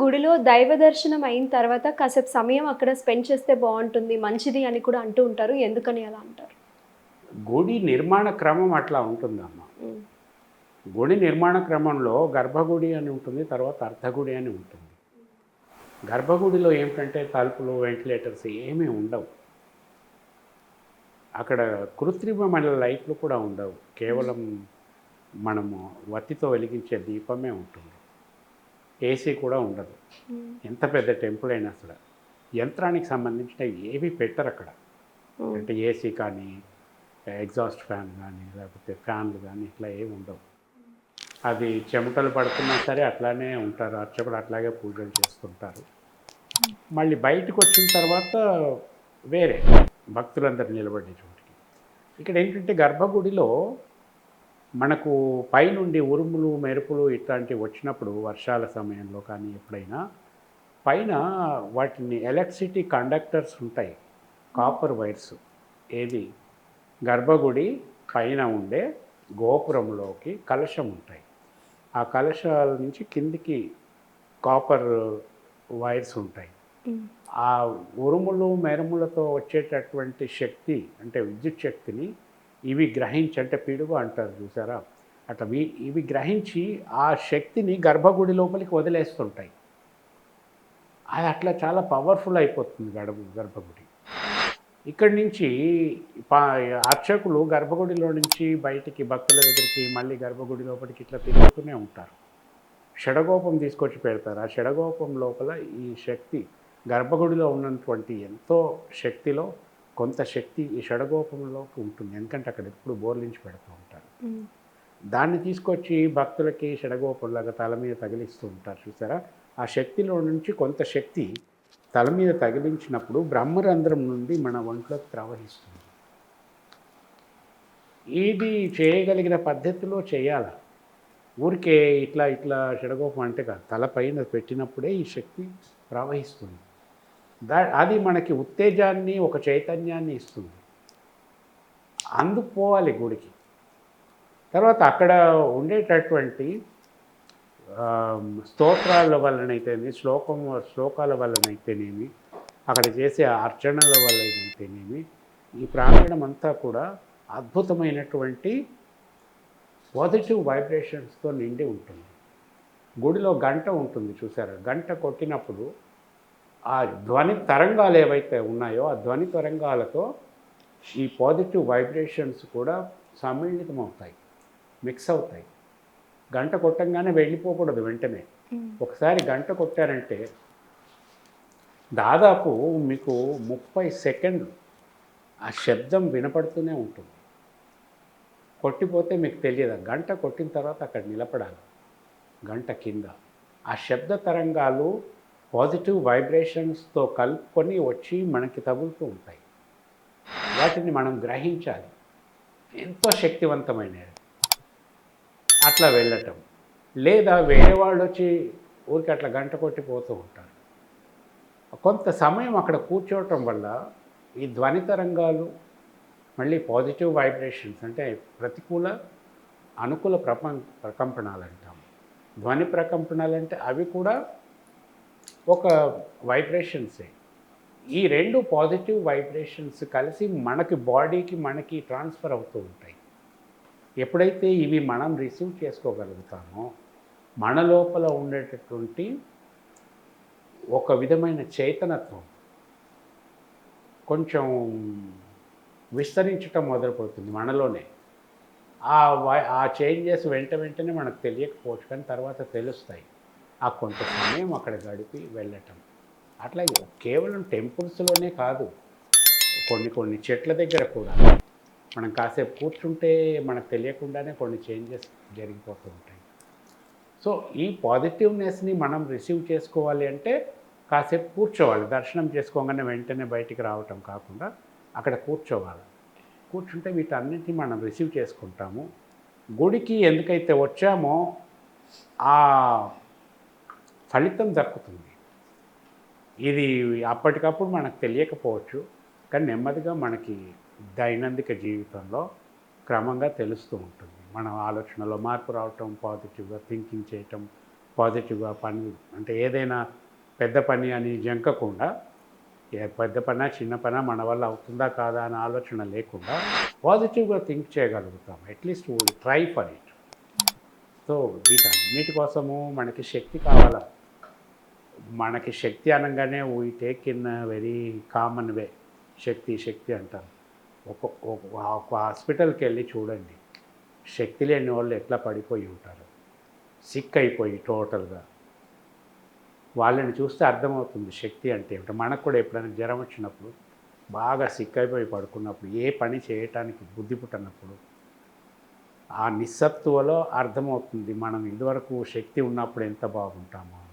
గుడిలో దైవ దర్శనం అయిన తర్వాత కాసేపు సమయం అక్కడ స్పెండ్ చేస్తే బాగుంటుంది మంచిది అని కూడా అంటూ ఉంటారు. ఎందుకని అలా అంటారు? గుడి నిర్మాణ క్రమం అట్లా ఉంటుందమ్మా. గుడి నిర్మాణ క్రమంలో గర్భగుడి అని ఉంటుంది తర్వాత అర్ధగుడి అని ఉంటుంది. గర్భగుడిలో ఏమిటంటే తలుపులు వెంటిలేటర్స్ ఏమీ ఉండవు. అక్కడ కృత్రిమమైన లైట్లు కూడా ఉండవు. కేవలం మనము వత్తితో వెలిగించే దీపమే ఉంటుంది. ఏసీ కూడా ఉండదు. ఎంత పెద్ద టెంపుల్ అయినా అసలు యంత్రానికి సంబంధించిన ఏవి పెట్టరు అక్కడ. అంటే ఏసీ కానీ ఎగ్జాస్ట్ ఫ్యాన్ కానీ లేకపోతే ఫ్యాన్లు కానీ ఇట్లా ఏమి ఉండవు. అది చెమటలు పడుతున్నా సరే అట్లానే ఉంటారు. అర్చకులు అట్లాగే పూజలు చేస్తుంటారు. మళ్ళీ బయటకు వచ్చిన తర్వాత వేరే భక్తులందరూ నిలబడే చోటికి ఇక్కడ ఏంటంటే గర్భగుడిలో మనకు పైనుండి ఉరుములు మెరుపులు ఇట్లాంటివి వచ్చినప్పుడు వర్షాల సమయంలో కానీ ఎప్పుడైనా పైన వాటిని ఎలక్ట్రిసిటీ కండక్టర్స్ ఉంటాయి కాపర్ వైర్స్. ఏది? గర్భగుడి పైన ఉండే గోపురంలోకి కలశం ఉంటాయి. ఆ కలశాల నుంచి కిందికి కాపర్ వైర్స్ ఉంటాయి. ఆ ఉరుములు మెరుములతో వచ్చేటటువంటి శక్తి అంటే విద్యుత్ శక్తిని ఇవి గ్రహించి అంటే పిడుగు అంటారు చూసారా? అట్లా ఇవి గ్రహించి ఆ శక్తిని గర్భగుడి లోపలికి వదిలేస్తుంటాయి. అది అట్లా చాలా పవర్ఫుల్ అయిపోతుంది గర్భ గర్భగుడి. ఇక్కడి నుంచి అర్చకులు గర్భగుడిలో నుంచి బయటికి భక్తుల దగ్గరికి మళ్ళీ గర్భగుడి లోపలికి ఇట్లా తిరుగుతూనే ఉంటారు. షడగోపం తీసుకొచ్చి పెడతారు. ఆ షడగోపం లోపల ఈ శక్తి గర్భగుడిలో ఉన్నటువంటి ఎంతో శక్తిలో కొంత శక్తి ఈ షడగోపంలోకి ఉంటుంది. ఎందుకంటే అక్కడ ఎప్పుడు బోర్లించి పెడుతూ ఉంటారు. దాన్ని తీసుకొచ్చి భక్తులకి షడగోపంలాగా తల మీద తగిలిస్తూ ఉంటారు. చూసారా? ఆ శక్తిలో నుంచి కొంత శక్తి తల మీద తగిలించినప్పుడు బ్రహ్మరంధ్రం నుండి మన ఒంట్లోకి ప్రవహిస్తుంది. ఇది చేయగలిగిన పద్ధతిలో చేయాలి? ఊరికే ఇట్లా ఇట్లా షడగోపం అంటే కాదు. తల పైన పెట్టినప్పుడే ఈ శక్తి ప్రవహిస్తుంది. దా అది మనకి ఉత్తేజాన్ని ఒక చైతన్యాన్ని ఇస్తుంది. అందుకుపోవాలి గుడికి. తర్వాత అక్కడ ఉండేటటువంటి స్తోత్రాల వల్లనైతేనేమి శ్లోకం శ్లోకాల వల్లనైతేనేమి అక్కడ చేసే అర్చనల వల్లనైతేనేమి ఈ ప్రాంగణం అంతా కూడా అద్భుతమైనటువంటి పాజిటివ్ వైబ్రేషన్స్తో నిండి ఉంటుంది. గుడిలో గంట ఉంటుంది చూసారా? గంట కొట్టినప్పుడు ఆ ధ్వని తరంగాలు ఏవైతే ఉన్నాయో ఆ ధ్వని తరంగాలతో ఈ పాజిటివ్ వైబ్రేషన్స్ కూడా సమ్మిళితం అవుతాయి మిక్స్ అవుతాయి. గంట కొట్టంగానే వెళ్ళిపోకూడదు వెంటనే. ఒకసారి గంట కొట్టారంటే దాదాపు మీకు ముప్పై సెకండ్లు ఆ శబ్దం వినపడుతూనే ఉంటుంది. కొట్టిపోతే మీకు తెలియదు. గంట కొట్టిన తర్వాత అక్కడ నిలబడాలి. గంట కింద. ఆ శబ్ద తరంగాలు పాజిటివ్ వైబ్రేషన్స్తో కలుపుకొని వచ్చి మనకి తగులుతూ ఉంటాయి. వాటిని మనం గ్రహించాలి. ఎంతో శక్తివంతమైనది అట్లా వెళ్ళటం. లేదా వేరే వాళ్ళు వచ్చి ఊరికి అట్లా గంట కొట్టిపోతూ ఉంటారు. కొంత సమయం అక్కడ కూర్చోవటం వల్ల ఈ ధ్వని తరంగాలు మళ్ళీ పాజిటివ్ వైబ్రేషన్స్ అంటే ప్రతికూల అనుకూల ప్రపం ప్రకంపణాలు అంటాం ధ్వని ప్రకంపణాలు అంటే అవి కూడా ఒక వైబ్రేషన్సే ఈ రెండు పాజిటివ్ వైబ్రేషన్స్ కలిసి మనకి బాడీకి మనకి ట్రాన్స్ఫర్ అవుతూ ఉంటాయి. ఎప్పుడైతే ఇవి మనం రిసీవ్ చేసుకోగలుగుతామో మన లోపల ఉండేటటువంటి ఒక విధమైన చైతన్యత్వం కొంచెం విస్తరించటం మొదలుపడుతుంది మనలోనే. ఆ వై ఆ చేంజెస్ వెంట వెంటనే మనకు తెలియకపోవచ్చు కానీ తర్వాత తెలుస్తాయి. ఆ కొంత సమయం అక్కడ గడిపి వెళ్ళటం. అట్లా కేవలం టెంపుల్స్లోనే కాదు కొన్ని కొన్ని చెట్ల దగ్గర కూడా. మనం కాసేపు కూర్చుంటే మనకు తెలియకుండానే కొన్ని చేంజెస్ జరిగిపోతూ ఉంటాయి. సో ఈ పాజిటివ్నెస్ని మనం రిసీవ్ చేసుకోవాలి అంటే కాసేపు కూర్చోవాలి. దర్శనం చేసుకోగానే వెంటనే బయటికి రావటం కాకుండా అక్కడ కూర్చోవాలి. కూర్చుంటే వీటన్నిటిని మనం రిసీవ్ చేసుకుంటాము. గుడికి ఎందుకైతే వచ్చామో ఆ ఫలితం దక్కుతుంది. ఇది అప్పటికప్పుడు మనకు తెలియకపోవచ్చు కానీ నెమ్మదిగా మనకి దైనందిక జీవితంలో క్రమంగా తెలుస్తూ ఉంటుంది. మన ఆలోచనలో మార్పు రావటం పాజిటివ్గా థింకింగ్ చేయటం పాజిటివ్గా పని అంటే ఏదైనా పెద్ద పని అని జంకకుండా ఏ పెద్ద పన చిన్న పన మన వల్ల అవుతుందా కాదా అనే ఆలోచన లేకుండా పాజిటివ్గా థింక్ చేయగలుగుతాం. At least try for it so వీటన్నిటి కోసము మనకి శక్తి కావాలా? మనకి శక్తి అనగానే we take in very common way శక్తి శక్తి అంటారు. ఒక ఒక- హాస్పిటల్కి వెళ్ళి చూడండి. శక్తి లేని వాళ్ళు ఎట్లా పడిపోయి ఉంటారు? సిక్ అయిపోయి టోటల్గా. వాళ్ళని చూస్తే అర్థమవుతుంది శక్తి అంటే ఏమిటో. మనకు కూడా ఎప్పుడైనా జ్వరం వచ్చినప్పుడు బాగా సిక్ అయిపోయి పడుకున్నప్పుడు ఏ పని చేయటానికి బుద్ధి పుట్టనప్పుడు ఆ నిస్సత్తువలో అర్థమవుతుంది మనం ఇదివరకు శక్తి ఉన్నప్పుడు ఎంత బాగుంటామో.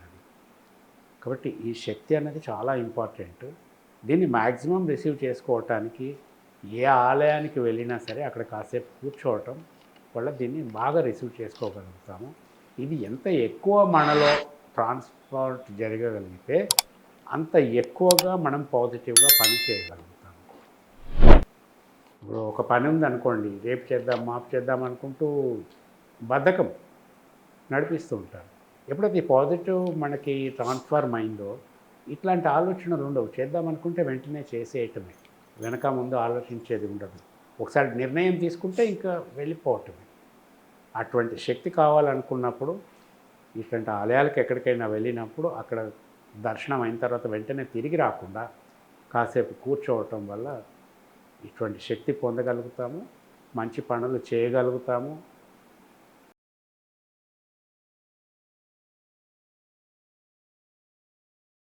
కాబట్టి ఈ శక్తి అనేది చాలా ఇంపార్టెంట్. దీన్ని మ్యాక్సిమం రిసీవ్ చేసుకోవటానికి ఏ ఆలయానికి వెళ్ళినా సరే అక్కడ కాసేపు కూర్చోవటం వల్ల దీన్ని బాగా రిసీవ్ చేసుకోగలుగుతాము. ఇది ఎంత ఎక్కువ మనలో ట్రాన్స్పోర్ట్ జరగగలిగితే అంత ఎక్కువగా మనం పాజిటివ్గా పని చేయగలుగుతాము. ఇప్పుడు ఒక పని ఉందనుకోండి రేపు చేద్దాం మాపు చేద్దాం అనుకుంటూ బద్ధకం నడిపిస్తూ ఉంటారు. ఎప్పుడైతే పాజిటివ్ మనకి ట్రాన్స్ఫార్మ్ అయిందో ఇట్లాంటి ఆలోచనలు ఉండవు. చేద్దాం అనుకుంటే వెంటనే చేసేయటమే. వెనక ముందు ఆలోచించేది ఉండదు. ఒకసారి నిర్ణయం తీసుకుంటే ఇంకా వెళ్ళిపోవటమే. అటువంటి శక్తి కావాలనుకున్నప్పుడు ఇట్లాంటి ఆలయాలకు ఎక్కడికైనా వెళ్ళినప్పుడు అక్కడ దర్శనం అయిన తర్వాత వెంటనే తిరిగి రాకుండా కాసేపు కూర్చోవటం వల్ల ఇటువంటి శక్తి పొందగలుగుతాము. మంచి పనులు చేయగలుగుతాము.